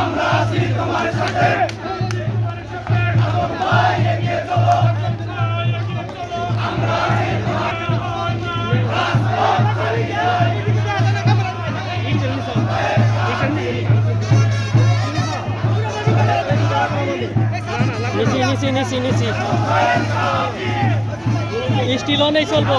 আমরা আছি তোমার সাথে নিচি নিচি। স্টিলও নেই চলবো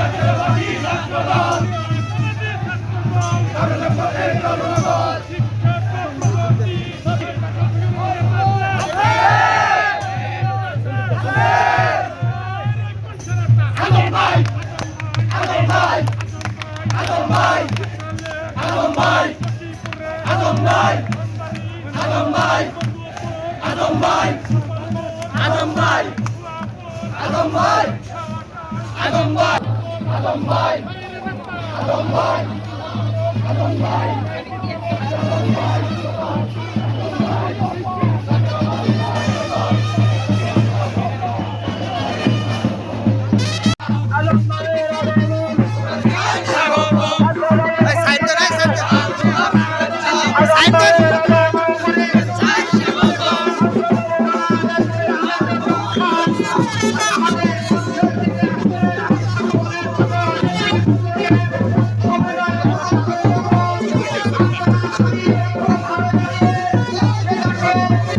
Adam Bay! Adam Bay! Adam Bay! আদম ভাই আদম ভাই আদম ভাই আদম ভাই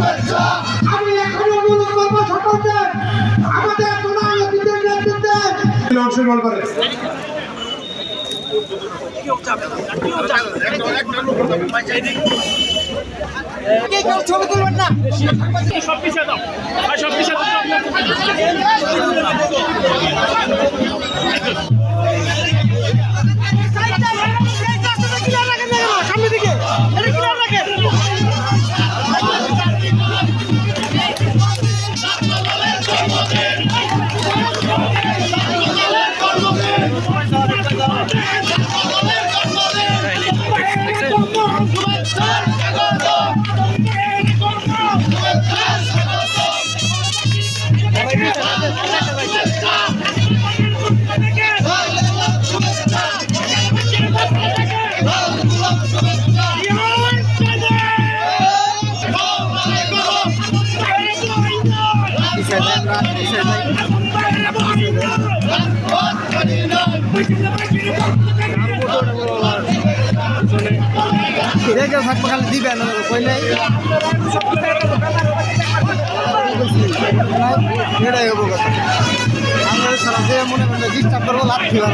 ভাই আমি এখন অনুরোধ করব সকলকে আমাদের জোনাল অফিসের নেতৃত্বে অংশগ্রহণ করে। ছবি তুলবেন না? সামনে থাকব খালি দিবেন কইলে এটাই হব কথা আমরা সারা যে মনে ডিস্টার্ব করব লাভ ছিল